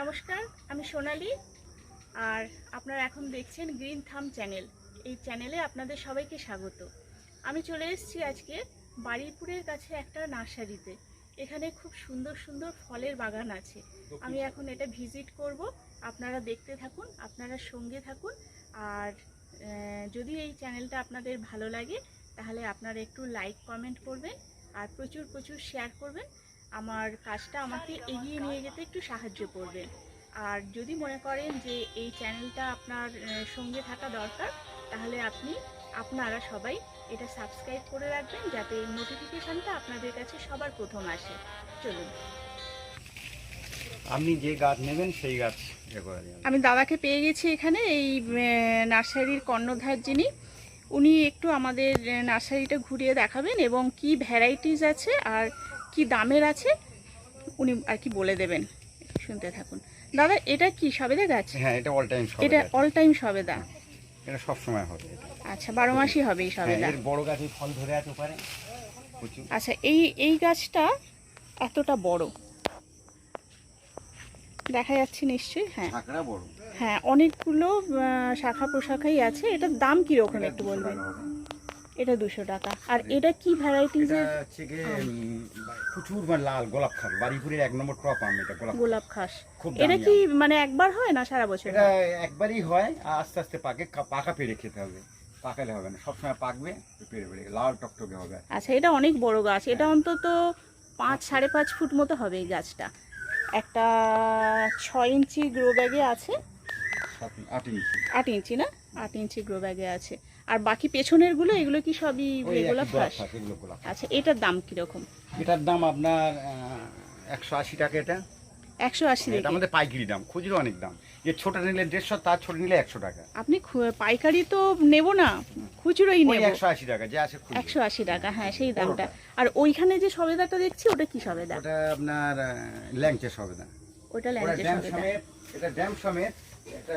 নমস্কার, আমি সোনালি আর আপনারা এখন দেখছেন গ্রিন থাম চ্যানেল। এই চ্যানেলে আপনাদের সবাইকে স্বাগত। আমি চলে এসেছি আজকে বাড়িপুরের কাছে একটা নার্সারিতে। এখানে খুব সুন্দর সুন্দর ফলের বাগান আছে। আমি এখন এটা ভিজিট করব। আপনারা দেখতে থাকুন, আপনারা সঙ্গে থাকুন। আর যদি এই চ্যানেলটা আপনাদের ভালো লাগে, তাহলে আপনারা একটু লাইক কমেন্ট করবেন। আর প্রচুর প্রচুর শেয়ার করবেন। আমার কাজটা আমাকে এগিয়ে নিয়ে যেতে একটু সাহায্য করবেন আর যদি মনে করেন যে এই চ্যানেলটা আপনার সঙ্গে থাকা দরকার তাহলে আপনি আপনারা সবাই এটা সাবস্ক্রাইব করে রাখবেন যাতে এই নোটিফিকেশানটা আপনাদের কাছে সবার প্রথম আসে। চলুন। আপনি যে গাছ নেবেন সেই গাছ ইয়ে আমি দাদাকে পেয়ে গেছি এখানে এই নার্সারির কর্ণধার যিনি উনি একটু আমাদের নার্সারিটা ঘুরিয়ে দেখাবেন এবং কি ভ্যারাইটিস আছে আর কি দামের আছে? উনি আর কি বলে দেবেন। শুনতে থাকুন। দাদা এটা কি সবেদা গাছ? হ্যাঁ এটা অল টাইম সব এটা অল টাইম সবেদা। এটা সব সময় হবে আচ্ছা বারো মাসই হবে এই হ্যাঁ, সবেদা এর বড় গাছে ফল ধরে আছে পারে আচ্ছা এই এই গাছটা এতটা বড়। দেখা যাচ্ছে নিশ্চয়ই হ্যাঁ। বড়। হ্যাঁ অনেকগুলো শাখা প্রশাখাই আছে। এটার দাম কীরকম এটা একটু বলবেন। এটা দুশো টাকা। আর এটা কি ভ্যারাইটিজের এটা হচ্ছে প্রচুর মানে লাল গোলাপ বাড়িপুরের এক নম্বর টপ আম এটা গোলাপ গোলাপ খাস। এটা কি মানে একবার হয় না সারা বছর এটা একবারই হয় আস্তে আস্তে পাকে পাকা খেতে হবে। পাকালে হবে না সবসময় পাকবে লাল টকটকে হবে। আচ্ছা এটা অনেক বড় গাছ। এটা হ্যাঁ। অন্তত পাঁচ সাড়ে পাঁচ ফুট মতো হবে এই গাছটা। একটা ছয় ইঞ্চি গ্রো ব্যাগে আছে। আট ইঞ্চি। আট ইঞ্চি না? আট ইঞ্চি গ্রো ব্যাগে আছে। আর বাকি পেছনেরগুলো এগুলো কি সবই গোলাপ ঘাস। আচ্ছা এটার দাম কীরকম? এটার দাম আপনার একশো আশি টাকা এটা। একশো আশি এটা আমাদের পাইকারি দাম খুচরো অনেক দাম। যে ছোট নিলে দেড়শো তার ছোট নিলে একশো টাকা। আপনি পাইকারি তো নেব না খুচরোই নেব। একশো আশি টাকা যে আছে একশো আশি টাকা হ্যাঁ সেই দামটা। আর ওইখানে যে সবেদাটা দেখছি ওটা কি সবেদা? ওটা আপনার ল্যাংচা সবেদা। ওটা ল্যাংচা সবেদা। এটা ড্যাম সমেত এটা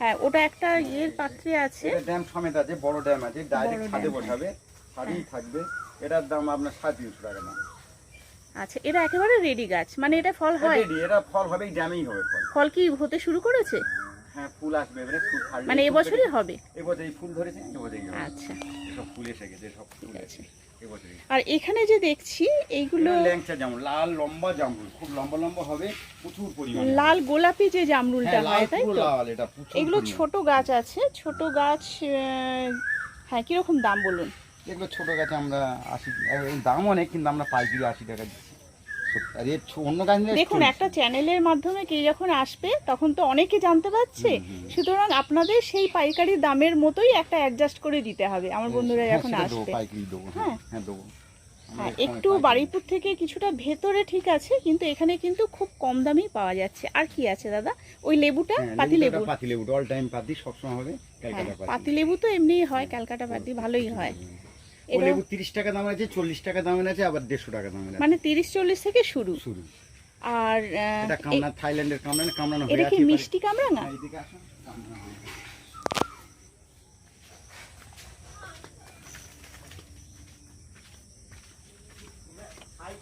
হ্যাঁ ওটা একটা ইয়ের পাত্রে আছে। এটা ড্যাম সমেত আছে বড় ড্যাম আছে ডাইরেক্ট ছাদে বসাবে ছাদেই থাকবে। এটার দাম আপনার সাড়ে তিনশো টাকা দাম। আচ্ছা এটা একেবারে রেডি গাছ মানে এটা ফল হয়? রেডি এটা ফল হবে এই ড্যামেই হবে ফল। ফল কি হতে শুরু করেছে? হ্যাঁ ফুল আসবে এবারে ফুল থাকবে মানে এবছরই হবে? এবছর এই ফুল ধরেছে এবছরই আচ্ছা। সব ফুল এসে গেছে সব ফুল আছে। আর এখানে যে দেখছি এইগুলো ল্যাংচা জামরুল লাল লম্বা জামরুল খুব লম্বা লম্বা হবে প্রচুর পরিমাণে লাল গোলাপি যে জামরুলটা হ্যাঁ হয় তাই তো? লাল এটা এগুলো। ছোট গাছ আছে ছোট গাছ হ্যাঁ কীরকম দাম বলুন? এগুলো ছোট গাছে আমরা আশি দাম অনেক কিন্তু আমরা পাইকারি আশি টাকা দিচ্ছি। অন্য গাছ দেখুন একটা চ্যানেলের মাধ্যমে কেউ যখন আসবে তখন তো অনেকে জানতে পারছে। সুতরাং আপনাদের সেই পাইকারি দামের মতোই একটা অ্যাডজাস্ট করে দিতে হবে। আমার বন্ধুরা হ্যাঁ, যখন আসবে। হ্যাঁ। হ্যাঁ। হ্যাঁ দেবো। হ্যাঁ একটু বাড়িপুর থেকে কিছুটা ভেতরে ঠিক আছে কিন্তু এখানে কিন্তু খুব কম দামেই পাওয়া যাচ্ছে। আর কি আছে দাদা? ওই লেবুটা? হ্যাঁ, পাতি লেবু পাতি লেবু অল টাইম পাতি সবসময় হবে হ্যাঁ পাতি। পাতি লেবু তো এমনিই হয় ক্যালকাটা পাতি ভালোই হয়। ও লেবু তিরিশ টাকা দামের আছে চল্লিশ টাকা দামের আছে আবার দেড়শো টাকা দামের আছে। মানে তিরিশ চল্লিশ থেকে শুরু। শুরু। আর এটা কামনা থাইল্যান্ডের এটা কি মিষ্টি কামরাঙা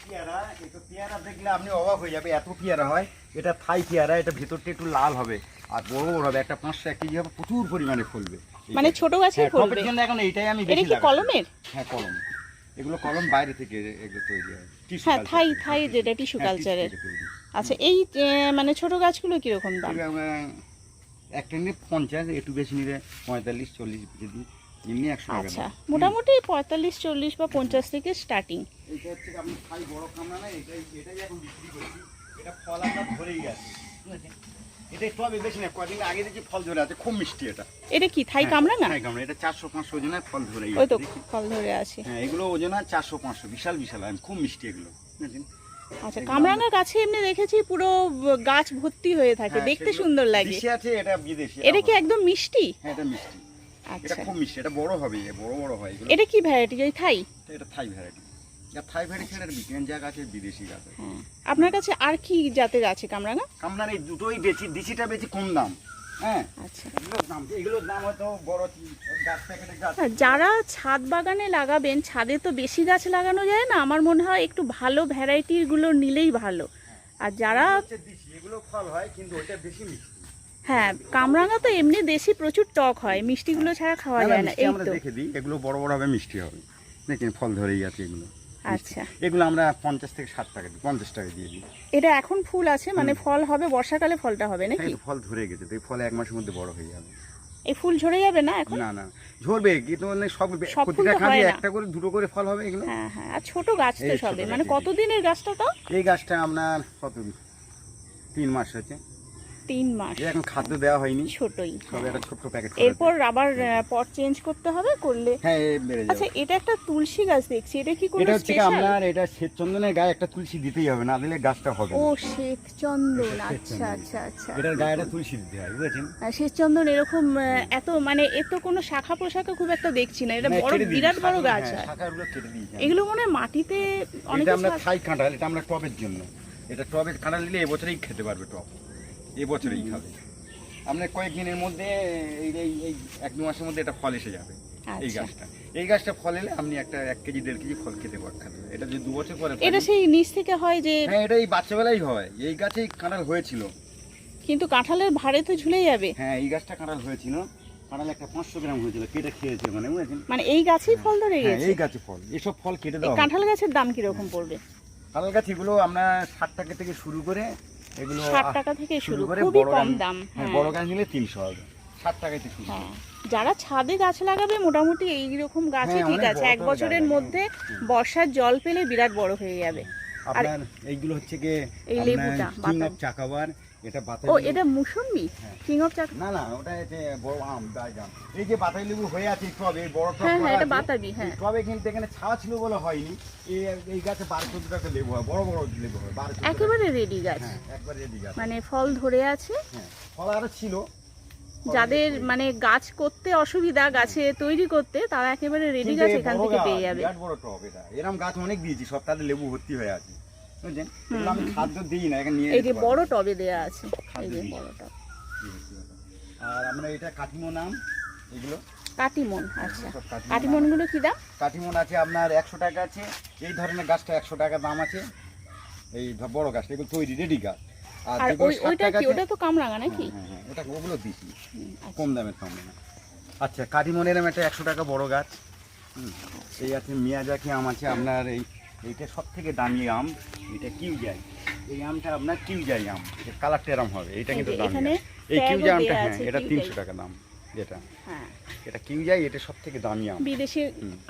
পেয়ারা, এটা পেয়ারা দেখলে আপনি অবাক হয়ে যাবে এত পেয়ারা হয়। এটা থাই পেয়ারা এটা ভেতরটা একটু লাল হবে আর বড় বড় হবে একটা পাঁচশো এক কেজি হবে প্রচুর পরিমাণে ফলবে। মানে ছোট গাছে হ্যাঁ, ফলবে জন্য এখন এইটাই আমি এটা কি কলমের? হ্যাঁ কলম। এগুলো কলম বাইরে থেকে এগুলো তৈরি হয়। হ্যাঁ থাই থাই যেটা টিস্যু হ্যাঁ, কালচারের। আচ্ছা এই মানে ছোট গাছগুলো কীরকম দাম? একটা নিলে পঞ্চাশ একটু বেশি নিলে পঁয়তাল্লিশ চল্লিশ যদি এমনি একশো টাকা আচ্ছা মোটামুটি পঁয়তাল্লিশ চল্লিশ বা পঞ্চাশ থেকে স্টার্টিং এইটা হচ্ছে আপনি খাই বড় কামরা না এটাই এটাই এখন বিক্রি করছি। এটা ফল আমরা ধরেই গেছে বুঝেছেন? এটা টবে বেশি না কদিন আগে দেখি ফল ধরে আছে খুব মিষ্টি এটা। এটা কি থাই কামরাঙা? থাই কামড়া এটা চারশো পাঁচশো ওজনের ফল ধরেই ওই তো ফল ধরে আছে। হ্যাঁ এগুলো ওজন চারশো পাঁচশো বিশাল বিশাল খুব মিষ্টি এগুলো আচ্ছা এগুলো গাছে এমনি দেখেছি পুরো গাছ ভর্তি হয়ে থাকে হ্যাঁ, দেখতে সুন্দর লাগে। আছে এটা বিদেশি এটা কি একদম মিষ্টি? হ্যাঁ এটা মিষ্টি। এটা আচ্ছা। খুব মিষ্টি এটা বড় হবে বড় বড় হয় এটা কি ভ্যারাইটি থাই? এটা থাই ভ্যারাইটি আছে বিদেশি হ্যাঁ। আপনার কাছে আর কি জাতের আছে কামরাঙা? কামরান এই দুটোই বেশি দেশিটা বেশি কম দাম। হ্যাঁ? আচ্ছা। এগুলোর দাম এগুলোর দাম হয়তো বড় গাছ প্যাকেটের গাছ যারা ছাদ বাগানে লাগাবেন ছাদে তো বেশি গাছ লাগানো যায় না আমার মনে হয় একটু ভালো ভ্যারাইটিরগুলো নিলেই ভালো। আর যারা এগুলো ফল হয় কিন্তু ওইটা বেশি মিষ্টি। হ্যাঁ কামরাঙা তো এমনি দেশি প্রচুর টক হয় মিষ্টিগুলো ছাড়া খাওয়া যায় না এই তো। দেখে দিই এগুলো বড় বড় হবে মিষ্টি হবে। দেখেন ফল ধরেই আছে এগুলো। আচ্ছা। এগুলো আমরা পঞ্চাশ থেকে ষাট টাকা দিই পঞ্চাশ টাকা দিয়ে দিই। এটা এখন ফুল আছে মানে ফল হবে বর্ষাকালে ফলটা হবে হ্যাঁ, নাকি ফল ধরে গেছে তো এই ফল এক মাসের মধ্যে বড় হয়ে যাবে। এই ফুল ঝরে যাবে না এখন? না না ঝরবে কিন্তু মানে সব প্রতিটা খালি একটা করে দুটো করে ফল হবে এগুলো। হ্যাঁ হ্যাঁ আর ছোট গাছ তো সবে। মানে এই কতদিনের গাছটা তো? এই গাছটা আপনার কত তিন মাস হয়েছে। তিন মাস। এখন খাদ্য দেওয়া হয়নি। ছোটই হ্যাঁ। একটা ছোট্ট প্যাকেট এরপর আবার পট চেঞ্জ করতে হবে করলে হ্যাঁ আচ্ছা এটা একটা তুলসী গাছ দেখছি এটা কি কোনো এটা হচ্ছে আপনার এটা শ্বেতচন্দনের গায়ে একটা তুলসী দিতেই হবে না দিলে গাছটা হবে ও আচ্ছা আচ্ছা আচ্ছা। এটার গায়ে একটা তুলসী দিতে হয় বুঝেছেন? এরকম এত মানে এত কোনো শাখা প্রশাখা খুব একটা দেখছি না এটা বড় বিরাট বড় গাছ হ্যাঁ, হয় কেটে এগুলো মনে হয় মাটিতে অনেক এটা আমরা থাই কাঁঠাল এটা আমরা টবের জন্য। এটা টবে কাঁঠাল দিলে এবছরেই খেতে পারবে টব। এবছরেই খাবে। আপনার কয়েকদিনের মধ্যে এই এই- এক দু মাসের মধ্যে এটা ফল এসে যাবে এই আচ্ছা। গাছটা। এই গাছটা ফল এলে আপনি একটা এক কেজি দেড় কেজি ফল খেতে পারবেন। এটা যে দু বছর পরে এটা সেই নিচ থেকে হয় যে হ্যাঁ এটা এই বাচ্চাবেলাই হয়। এই গাছেই কাঁঠাল হয়েছিল। কিন্তু কাঁঠালের ভারে তো ঝুলে যাবে। হ্যাঁ এই গাছটা কাঁঠাল হয়েছিল। কাঁঠাল একটা পাঁচশো গ্রাম হয়েছিল কেটে খেয়েছিল মানে বুঝেছেন? মানে এই গাছেই ফল ধরে হ্যাঁ গেছে এই গাছে ফল। এসব ফল কেটে দেওয়া কাঁঠাল গাছের দাম কীরকম পড়বে? কাঁঠাল গাছ এগুলো আমরা ষাট টাকা থেকে শুরু করে এগুলো ষাট আ- টাকা থেকে শুরু খুবই কম দাম হ্যাঁ হ্যাঁ। বড় গাছ নিলে তিনশো হবে। ষাট টাকাতে শুরু। হ্যাঁ যারা ছাদে গাছ লাগাবে মোটামুটি এইরকম গাছে হ্যাঁ, ঠিক আছে এক বছরের মধ্যে বর্ষার জল পেলে বিরাট বড় হয়ে যাবে। আপনার এইগুলো হচ্ছে কি এই লেবুটা, চাকাবার এটা বাতাবি ও এটা মুসম্বি? হ্যাঁ। কিং অফ চাক না না ওটা বড় আম এই যে বাতাবি লেবু হয়ে আছে টবে বড় টব হ্যাঁ হ্যাঁ এটা বাতাবি হ্যাঁ। টবে কিন্তু এখানে ছাওয়া ছিল বলে হয়নি। এই এই গাছে বারো চোদ্দ টাকা লেবু হয় বড় বড় লেবু হয় বারো চোদ্দ টাকা। একেবারে রেডি গাছ। হ্যাঁ একবার রেডি গাছ। মানে ফল ধরে আছে। হ্যাঁ ফল আরও ছিল। যাদের মানে গাছ করতে অসুবিধা গাছে তৈরি করতে তারা একেবারে রেডি গাছ এখান থেকে পেয়ে যাবে। বড় টব এটা। এরকম গাছ অনেক দিয়েছি সব তাদের লেবু ভর্তি হয়ে আছে। বুঝলেন? আমি খাদ্য দিই না এখানে নিয়ে এই যে বড় টবে দেয়া আছে এই খাদ্য যে বড় টব। আর আমরা এটা নাম এগুলো। কাটিমন আচ্ছা। কাটিমনগুলো কি দাম? কাটিমন আছে আপনার একশো টাকা আছে এই ধরনের গাছটা একশো টাকা দাম আছে। এই বড় গাছটা এগুলো তৈরি রেডি গাছ। আর আর ওই ওইটা কি? ওটা তো কামরাঙা নাকি? হ্যাঁ, হ্যাঁ, ওটা ওগুলো দিছি আচ্ছা। কম দামের আচ্ছা কাটিমনের একটা একশো টাকা বড় গাছ। হুম, এই আছে মিয়াজাকি আম আছে আপনার এই এইটা সব থেকে দামি আম এটা কিউ যাই এই আমটা আপনার কিউ যাই আম এর কালারটা এরম হবে এটা কিন্তু দামি এই কিউ যাই আমটা হ্যাঁ এটা তিনশো টাকা দাম যেটা। হ্যাঁ। এটা কিউ যাই এটা সব থেকে দামি আম। বিদেশি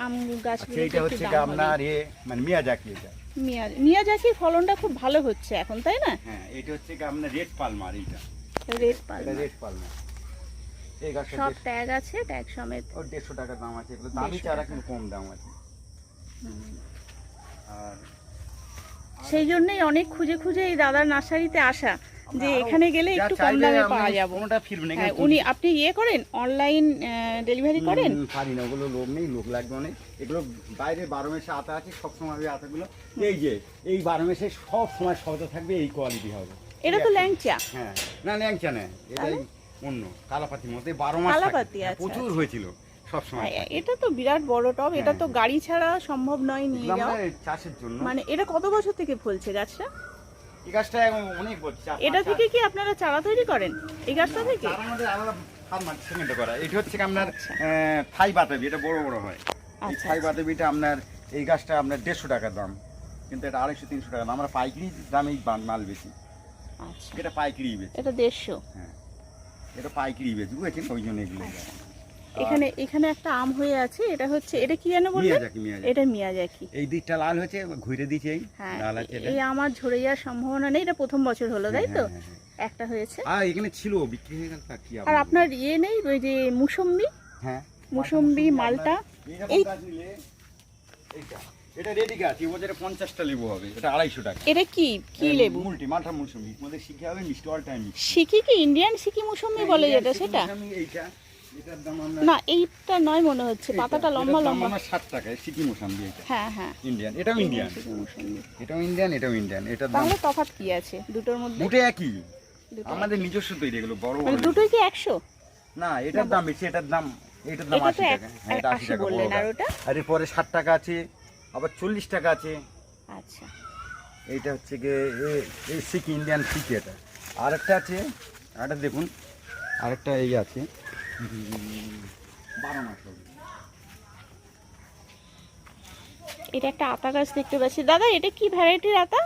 আম গাছ গাছগুলো এটা হচ্ছে আপনার এ মানে মিয়াজাকি এটা মিয়া মিয়াজাকির ফলনটা খুব ভালো হচ্ছে এখন তাই না? হ্যাঁ এটা হচ্ছে আপনার রেড পালমার এইটা। রেড এটা পালমা রেড পালমার। সব ট্যাগ আছে ট্যাগ সমেত ওর দেড়শো টাকা দাম আছে এগুলো দামি চারা। কিন্তু কম দাম আছে। আর সেই জন্যই অনেক খুঁজে খুঁজে এই দাদার নার্সারিতে আসা যে এখানে গেলে একটু কম দামে পাওয়া যাবে। কোনোটা ফিরবে না হ্যাঁ উনি আপনি ইয়ে করেন অনলাইন ডেলিভারি করেন? পারি না ওগুলো লোক নেই লোক লাগবে অনেক। এগুলো বাইরে বারো মাসে আতা আছে সব সময় ওই আতাগুলো। এই যে এই বারো মাসে সব সময় সহজে থাকবে এই কোয়ালিটি হবে। এটা তো ল্যাংচা। হ্যাঁ না ল্যাংচা না এটাই অন্য কালাপাতির মধ্যে বারো মাস কালাপাতি, হ্যাঁ, আচ্ছা, প্রচুর আচ্ছা। হয়েছিল। হ্যাঁ, এটা তো বিরাট বড় টব এটা তো হ্যাঁ। গাড়ি ছাড়া সম্ভব নয় নিয়ে যাওয়া চাষের জন্য। মানে এটা কত বছর থেকে ফলছে গাছটা? এই গাছটা অনেক বছর এটা থেকে কি আপনারা চারা তৈরি করেন? এই গাছটা থেকে? আলাদা সিমেন্টে করা। এটা হচ্ছে আপনার আচ্ছা। থাই বাতাবি এটা বড় বড় হয়। এই আচ্ছা থাই আচ্ছা। বাতাবিটা আপনার এই গাছটা আপনার দেড়শো টাকা দাম কিন্তু এটা আড়াইশো তিনশো টাকা দাম। আমরা পাইকারি দামেই মাল বেশি আচ্ছা। এটা পাইকারি বেশি এটা দেড়শো? হ্যাঁ। এটা পাইকারি বেশি বুঝেছেন? ওই জন্য এগুলো। এখানে এখানে একটা আম হয়ে আছে এটা হচ্ছে এটা কি মিয়াজাকি মিয়াজাকি। এটা মিয়াজাকি। এই দিকটা লাল হয়েছে ঘুরে দিচ্ছে এই হ্যাঁ লাল আছে এই আমার ঝরে যাওয়ার সম্ভাবনা নেই এটা প্রথম বছর হলো তাই তো? হ্যাঁ, হ্যাঁ। একটা হয়েছে। আর এখানে ছিল বিক্রি হয়ে গেল তা কি আর আপনার ইয়ে নেই ওই যে মুসম্বি? হ্যাঁ। মুসম্বি, মালটা, এই- এইটা এটা রেডি গাছ এই বছরে পঞ্চাশটা লেবু হবে এটা আড়াইশো টাকা। এটা কি? কি লেবু? মুলটি মালটা মুসুমি মধ্যে শিখে হবে মিষ্টি অল টাইম শিকি কি? ইন্ডিয়ান শিকি মুসম্বি বলে যেটা সেটা? এইটা। না এইটা নয় মনে হচ্ছে পাতাটা লম্বা লম্বা। আমরা ষাট টাকায় সিকি মোসাম্বি এটা। হ্যাঁ হ্যাঁ। ইন্ডিয়ান এটাও ইন্ডিয়ান। মুসম্বি এটাও ইন্ডিয়ান এটাও ইন্ডিয়ান এটার দাম তাহলে তফাৎ কি আছে? দুটোর মধ্যে? দুটো একই। আমাদের নিজস্ব তৈরি এগুলো বড় বড়। মানে দুটোই কি একশো? না এটার দাম বেশি এটার দাম এটার দাম এটা আশি তো টাকা। এক- হ্যাঁ এটা আশি আশি টাকা বললেন আর ওটা? আর এরপরে ষাট টাকা আছে আবার চল্লিশ টাকা আছে। আচ্ছা। এইটা হচ্ছে এ- এই সিক ইন্ডিয়ান সিক এটা। আরেকটা আছে আরেকটা দেখুন আরেকটা এই আছে। এটা একটা আতা গাছ দেখতে পাচ্ছি। দাদা এটা কি ভ্যারাইটির আতা?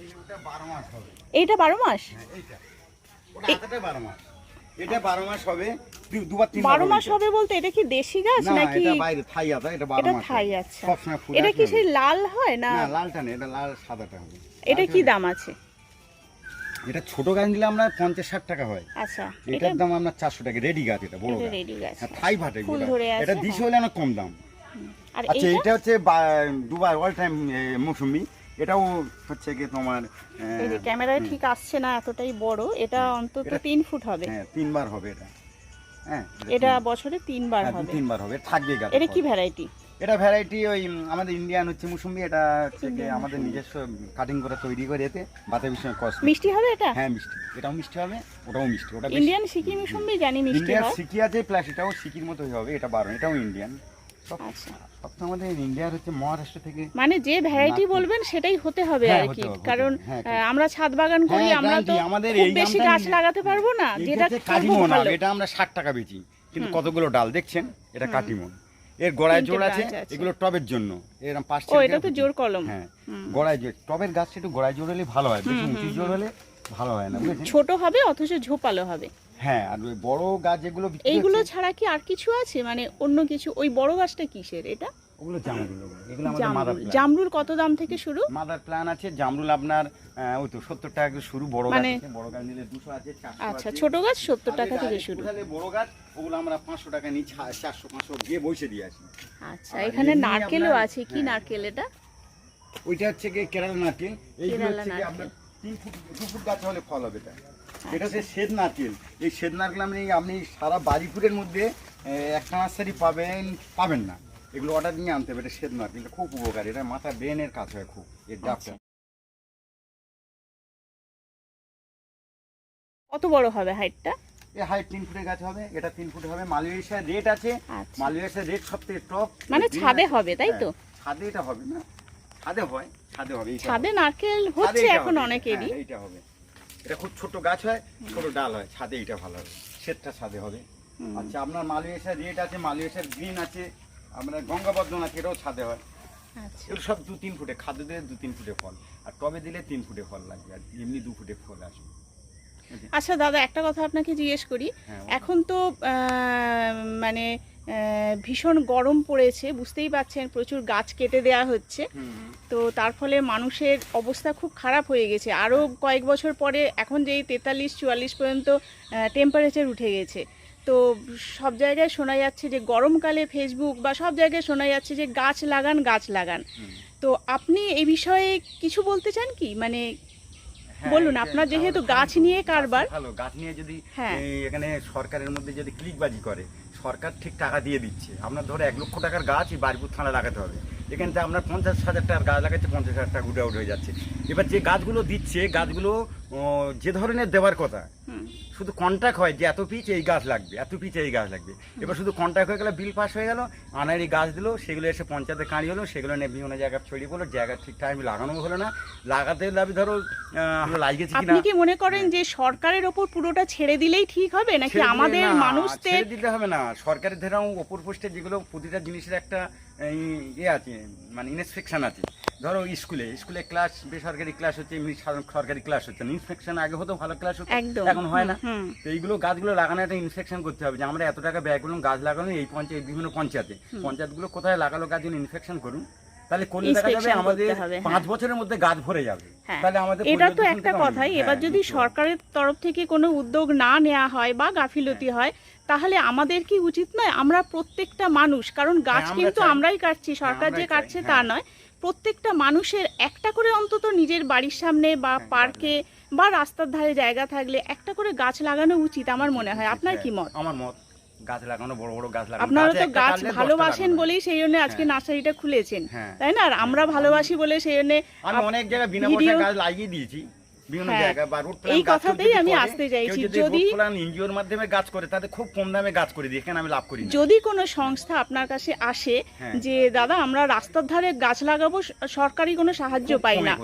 এই ওটা বারো মাস হবে। এইটা বারো মাস। মাস এটা বারো মাস হবে দুবার তিন বারো মাস হবে বলতে এটা কি দেশি গাছ না নাকি এটা বাইরে থাই আতা এটা বারো এটা থাই। আচ্ছা। এটা কি সেই লাল হয় না? না লালটা নেই এটা লাল সাদাটা হবে। এটা কি দাম আছে? এটা ছোট গাছ নিলে আমরা পঞ্চাশ ষাট টাকা হয়। আচ্ছা এটা এটার দাম আমরা চারশো টাকা রেডি গাছ এটা বড় রেডি গাছ। হ্যাঁ, থাই ভাটে আছে, এটা দিশে। হলে অনেক কম দাম। আচ্ছা এটা হচ্ছে দুবার অল টাইম মৌসুমি। এটাও হচ্ছে কি তোমার এই যে ক্যামেরায় ঠিক আসছে না এতটাই বড় এটা অন্তত তিন ফুট হবে। হ্যাঁ তিনবার হবে এটা। হ্যাঁ এটা বছরে তিনবার হ্যাঁ, হবে। তিনবার হবে থাকবে গাছ এটা কি ভ্যারাইটি এটা ভ্যারাইটি ওই আমাদের ইন্ডিয়ান হচ্ছে মুসুম্বি এটা হচ্ছে কি আমাদের নিজস্ব কাটিং করে তৈরি করে এতে বাতে বিষয় কস মিষ্টি হবে এটা? হ্যাঁ মিষ্টি। এটাও মিষ্টি হবে ওটাও মিষ্টি ওটা ইন্ডিয়ান সিকি মুসম্বি জানি মিষ্টি হয়। সিকি আছে প্লাস এটাও সিকির মতোই হবে এটা বারো এটাও ইন্ডিয়ান আচ্ছা। মানে যে ভ্যারাইটি বলবেন সেটাই হতে হবে হ্যাঁ, আর কি। কারণ হবে, হ্যাঁ, আহ, আমরা ছাদ বাগান করি হ্যাঁ, আমরা তো guarantee, আমাদের খুব এই বেশি গাছ লাগাতে পারব না যেটা কাটিমন এটা আমরা ষাট টাকা বেচি। কিন্তু কতগুলো ডাল দেখছেন? এটা কাটিমন এর গোড়ায় জোর আছে এগুলো টবের জন্য। এরকম পাঁচ ও এটা তো জোর কলম। হ্যাঁ। গোড়ায় জোর টবের গাছটা একটু গোড়ায় জোর হলে ভালো হয় বেশি উঁচু জোর হলে ভালো হয় না ছোট হবে অথচ ঝোপালো হবে। হ্যাঁ আর ওই বড় গাছ যেগুলো বিক্রি এইগুলো হচ্ছে, ছাড়া কি আর কিছু আছে? মানে অন্য কিছু ওই বড় গাছটা কিসের এটা? ওগুলো জামরুল এগুলো আমাদের মাদার জামরুল জামরুল কত দাম থেকে শুরু? মাদার প্ল্যান আছে জামরুল আপনার আহ, ওই তো সত্তর টাকা করে শুরু বড় গাছ মানে- আছে বড় গাছ নিলে দুশো আছে চারশো আচ্ছা আছে। ছোট গাছ সত্তর টাকা থেকে শুরু। তাহলে বড় গাছ ওগুলো আমরা পাঁচশো টাকা নিই ছা- চারশো পাঁচশো দিয়ে বসে দিয়ে আসি। আচ্ছা আর এখানে এমনি নারকেলও আপনার- আছে কি হ্যাঁ। নারকেল এটা? ওইটা হচ্ছে গিয়ে কেরালা নারকেল। এইগুলো কেরালা হচ্ছে গিয়ে নারকেল। আপনার তিন ফুট দু ফুট গাছ হলে ফল হবে এটা। এটা হচ্ছে শ্বেত নারকেল এই শ্বেত নারকেল আপনি আপনি সারা বাজিপুরের মধ্যে একটা নার্সারি পাবেন পাবেন না। এগুলো অর্ডার নিয়ে আনতে হবে এটা শ্বেত নারকেল খুব উপকারী এটা মাথা ব্রেনের কাজ হয় খুব এর ডাবটা। কত বড় হবে হাইটটা এ হাইট তিন ফুটের গাছ হবে এটা তিন ফুট হবে। মালয়েশিয়ার রেট আছে আচ্ছা। মালয়েশিয়ার রেট সব থেকে টপ মানে ছাদে হবে তাই তো? হ্যাঁ, ছাদে এটা হবে না? ছাদে হয় ছাদে হবে ছাদে নারকেল হচ্ছে এখন অনেকেরই। হ্যাঁ, এইটা হবে। এটা খুব ছোট গাছ হয় ছোট ডাল হয় ছাদে এটা ভালো হবে শ্বেতটা ছাদে হবে। আচ্ছা আপনার মালয়েশিয়ার রেড আছে মালয়েশিয়ার গ্রিন আছে আপনার গঙ্গাবর্ধন আছে এটাও ছাদে হয়। আচ্ছা। এগুলো সব দু তিন ফুটে খাদ্য দিলে দু তিন ফুটে ফল আর টবে দিলে তিন ফুটে ফল লাগবে আর এমনি দু ফুটে ফল আসবে। আচ্ছা দাদা একটা কথা আপনাকে জিজ্ঞেস করি। হ্যাঁ এখন তো মানে ভীষণ গরম পড়েছে বুঝতেই পারছেন প্রচুর গাছ কেটে দেওয়া হচ্ছে। তো তার ফলে মানুষের অবস্থা খুব খারাপ হয়ে গেছে। আরও কয়েক বছর পরে এখন যেই তেতাল্লিশ চুয়াল্লিশ পর্যন্ত টেম্পারেচার উঠে গেছে। তো সব জায়গায় শোনা যাচ্ছে যে গরমকালে ফেসবুক বা সব জায়গায় শোনা যাচ্ছে যে গাছ লাগান গাছ লাগান। তো আপনি এই বিষয়ে কিছু বলতে চান কি? মানে হ্যাঁ, বলুন, আপনার যেহেতু গাছ নিয়ে কারবার। ভালো গাছ নিয়ে যদি হ্যাঁ। এখানে সরকারের মধ্যে যদি ক্লিকবাজি করে সরকার ঠিক টাকা দিয়ে দিচ্ছে। আপনার ধরো এক লক্ষ টাকার গাছ এই বারিপুর থানা লাগাতে হবে। এখান থেকে আপনার পঞ্চাশ হাজার টাকার গাছ লাগাচ্ছে পঞ্চাশ হাজার টাকা উঠে আউট হয়ে যাচ্ছে। এবার যে গাছগুলো দিচ্ছে, গাছগুলো যে ধরনের দেওয়ার কথা। শুধু কন্ট্যাক্ট হয় যে এত পিচ এই গাছ লাগবে এত পিচ এই গাছ লাগবে। এবার শুধু কন্ট্যাক্ট হয়ে গেল বিল পাস হয়ে গেল আনারি গাছ দিলো সেগুলো এসে পঞ্চায়েতে কাঁড়ি হলো সেগুলো নিয়ে বিভিন্ন জায়গায় ছড়িয়ে পড়ল জায়গা ঠিক টাইমে লাগানো হলো না। লাগাতে দাবি ধরো লাগিয়েছি কিনা। আপনি কি মনে করেন যে সরকারের ওপর পুরোটা ছেড়ে দিলেই ঠিক হবে? নাকি আমাদের না, মানুষদের ছেড়ে দিতে হবে না। সরকারের ধরো ওপর পোস্টে যেগুলো প্রতিটা জিনিসের একটা ইয়ে আছে মানে ইন্সপেকশন আছে। ধরো স্কুলে স্কুলে ক্লাস বেসরকারি ক্লাস হচ্ছে এমনি সাধারণ সরকারি ক্লাস হচ্ছে। ইন্সপেকশন আগে হতো ভালো ক্লাস হতো এখন হয় না। তো এইগুলো গাছগুলো লাগানো একটা ইনফেকশন করতে হবে যে আমরা এত টাকা ব্যয় করলাম গাছ লাগানো এই পঞ্চায়েত বিভিন্ন পঞ্চায়েতে। পঞ্চায়েতগুলো কোথায় লাগালো গাছগুলো ইনফেকশন করুন। তাহলে করলে দেখা যাবে আমাদের হ্যাঁ। পাঁচ বছরের মধ্যে গাছ ভরে যাবে। হ্যাঁ। তাহলে আমাদের এটা তো একটা কথাই। এবার হ্যাঁ, যদি সরকারের তরফ থেকে কোনো উদ্যোগ না নেওয়া হয় বা গাফিলতি হয়। তাহলে আমাদের কি উচিত নয়? আমরা প্রত্যেকটা মানুষ কারণ গাছ কিন্তু আমরাই কাটছি সরকার যে কাটছে তা। নয়। প্রত্যেকটা মানুষের একটা করে অন্তত নিজের বাড়ির সামনে বা হ্যাঁ, পার্কে বা রাস্তার ধারে জায়গা থাকলে একটা করে গাছ লাগানো উচিত আমার মনে হয়। আপনার কি মত? আমার মত। গাছ লাগানো বড় বড় গাছ লাগানো। আপনারা তো গাছ ভালোবাসেন বলেই সেই জন্য আজকে হ্যাঁ। নার্সারিটা খুলেছেন। হ্যাঁ। তাই না? আর আমরা ভালোবাসি বলে সেই জন্য আমি অনেক জায়গায় বিনা পয়সায় গাছ লাগিয়ে দিয়েছি। বিভিন্ন হ্যাঁ, জায়গায় বা রোড এই কথাতেই আমি আসতে চাইছি, যদি প্ল্যান এনজিওর মাধ্যমে গাছ করে তাদের খুব কম দামে গাছ করে দিই এখানে আমি লাভ করি যদি কোনো সংস্থা আপনার কাছে আসে হ্যাঁ। যে দাদা আমরা রাস্তার ধারে গাছ লাগাবো সরকারি কোনো সাহায্য পাই না।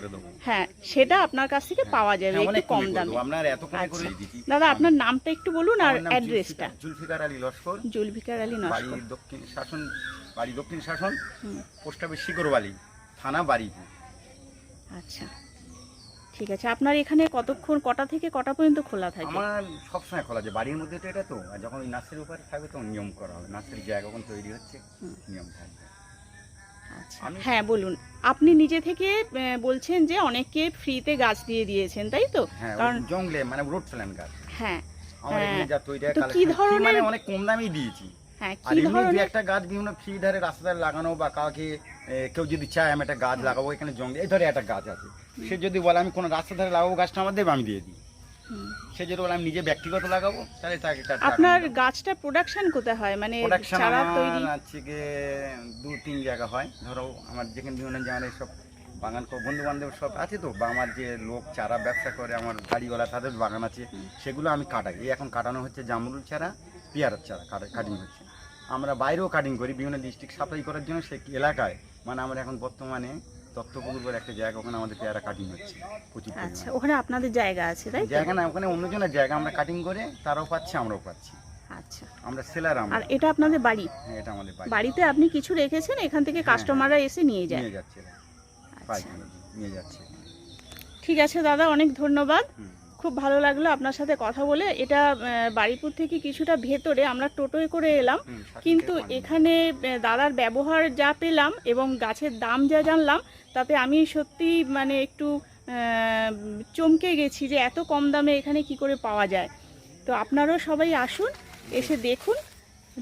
হ্যাঁ সেটা আপনার কাছ থেকে পাওয়া যাবে হ্যাঁ, একটু কম দামে। আপনার এত কমে করে আচ্ছা। দাদা আপনার নামটা একটু বলুন আর অ্যাড্রেসটা। জুলফিকার- আলী লস্কর। জুলফিকার আলী বাড়ি দক্ষিণ শাসন বাড়ি দক্ষিণ শাসন পোস্ট অফিস শিকরবালি থানা বাড়িপুর। আচ্ছা। ঠিক আছে। আপনার এখানে কতক্ষণ কটা থেকে কটা পর্যন্ত খোলা থাকে? আমার সবসময় খোলা আছে। বাড়ির মধ্যে তো এটা তো। আর যখন ওই নার্সারির উপরে থাকবে তখন নিয়ম করা হবে। নার্সারির জায়গা যখন তৈরি হচ্ছে নিয়ম থাকবে। আচ্ছা। হ্যাঁ বলুন। আপনি নিজে থেকে বলছেন যে অনেককে ফ্রিতে গাছ দিয়ে দিয়েছেন তাই তো? হ্যাঁ কারণ জঙ্গলে মানে রোড প্ল্যান গাছ। হ্যাঁ আমার এখানে হ্যাঁ। যা তৈরি হয় কি collection, ধরনের- মানে অনেক কম দামেই দিয়েছি। হ্যাঁ কি ধরনের একটা গাছ বিভিন্ন ফ্রি ধারে রাস্তায় লাগানো বা কাউকে কেউ যদি চায় আমি একটা গাছ লাগাবো এখানে জঙ্গলে এই ধরে একটা গাছ আছে। সে যদি বলে আমি কোনো রাস্তার ধারে লাগাবো গাছটা আমার দেবে আমি দিয়ে দিই। সে যদি বলে আমি নিজে ব্যক্তিগত লাগাবো তাহলে তাকে আপনার গাছটা প্রোডাকশন কোথায় হয়? মানে প্রোডাকশন চারা তৈরি? আছে গিয়ে দু তিন জায়গা হয়। ধরো আমার যেখানে বিভিন্ন জায়গায় সব বাগান বন্ধু বান্ধব সব আছে তো বা আমার যে লোক চারা ব্যবসা করে আমার বাড়িওয়ালা তাদের বাগান আছে সেগুলো আমি কাটাই। এই এখন কাটানো হচ্ছে জামরুল চারা পেয়ারার চারা কাটিং হচ্ছে। আমরা বাইরেও কাটিং করি বিভিন্ন ডিস্ট্রিক্ট সাপ্লাই করার জন্য সেই এলাকায়। মানে আমরা এখন বর্তমানে দত্তপুকুর একটা জায়গা ওখানে আমাদের পেয়ারা কাটিং হচ্ছে প্রচুর আচ্ছা ওখানে আপনাদের জায়গা আছে তাই জায়গা না ওখানে অন্যজনের জায়গা আমরা কাটিং করে তারাও পাচ্ছে আমরাও পাচ্ছি। আচ্ছা। আমরা সেলার আমরা। আর এটা আপনাদের বাড়ি? হ্যাঁ, এটা আমাদের বাড়ি। বাড়িতে আপনি কিছু রেখেছেন এখান থেকে হ্যাঁ, কাস্টমাররা এসে নিয়ে যায়? নিয়ে যাচ্ছে এরা। আচ্ছা নিয়ে যাচ্ছে। ঠিক আছে দাদা অনেক ধন্যবাদ। খুব ভালো লাগল আপনার সাথে কথা বলে। এটা বাড়িপুর থেকে কিছুটা ভেতরে আমরা টোটোয় করে এলাম। কিন্তু এখানে দাদার ব্যবহার যা পেলাম এবং গাছের দাম যা জানলাম তাতে আমি সত্যি মানে একটু চমকে গেছি যে এত কম দামে এখানে কি করে পাওয়া যায়। তো আপনারাও সবাই আসুন এসে দেখুন।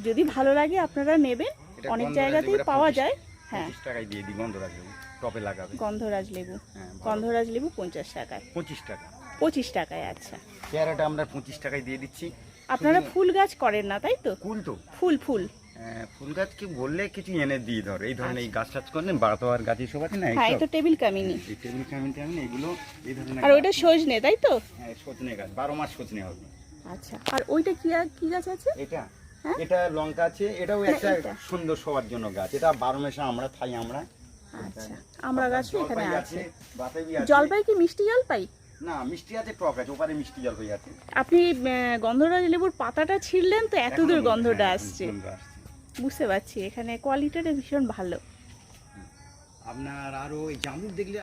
যদি ভালো লাগে আপনারা নেবেন। অনেক জায়গাতেই পাওয়া যায়। হ্যাঁ। টাকায় দিয়ে দিই গন্ধরাজ লেবু। টপে লাগাবে। গন্ধরাজ লেবু। হ্যাঁ গন্ধরাজ লেবু পঞ্চাশ টাকায়। পঁচিশ টাকা। পঁচিশ টাকায় আচ্ছা। পেয়ারাটা আমরা পঁচিশ টাকায় দিয়ে দিচ্ছি। আপনারা ফুল গাছ করেন না তাই তো? কুল তো। ফুল ফুল। আহ, ফুল গাছ কি বললে কিছু এনে দিই ধর। এই ধরনের এই গাছ টাছ করলেন বাড়াতোয়ার গাছ এইসব আছে না আচ্ছা। হ্যাঁ এটা টেবিল কামিনি এই টেবিল কামিন টামিন এগুলো এই ধরনের আর ওইটা সজনে তাই তো? হ্যাঁ সজনে গাছ বারো মাস সজনে হবে। আচ্ছা আর ওইটা কি কি গাছ আছে? এটা হ্যাঁ? এটা লঙ্কা আছে এটাও একটা সুন্দর সবার জন্য গাছ। এটা বারো মাসে আমরা খাই আমরা। আচ্ছা আমরা গাছও এখানে আছে। জলপাই কি মিষ্টি জলপাই? না মিষ্টি আছে টক আছে ওপারে মিষ্টি জলপাই আছে। আপনি গন্ধরাজ লেবুর পাতাটা ছিঁড়লেন তো এত দূর গন্ধটা হ্যাঁ, আসছে। বুঝতে পারছি এখানে কোয়ালিটিটা ভীষণ ভালো। আপনার আরও ওই জামুক দেখলে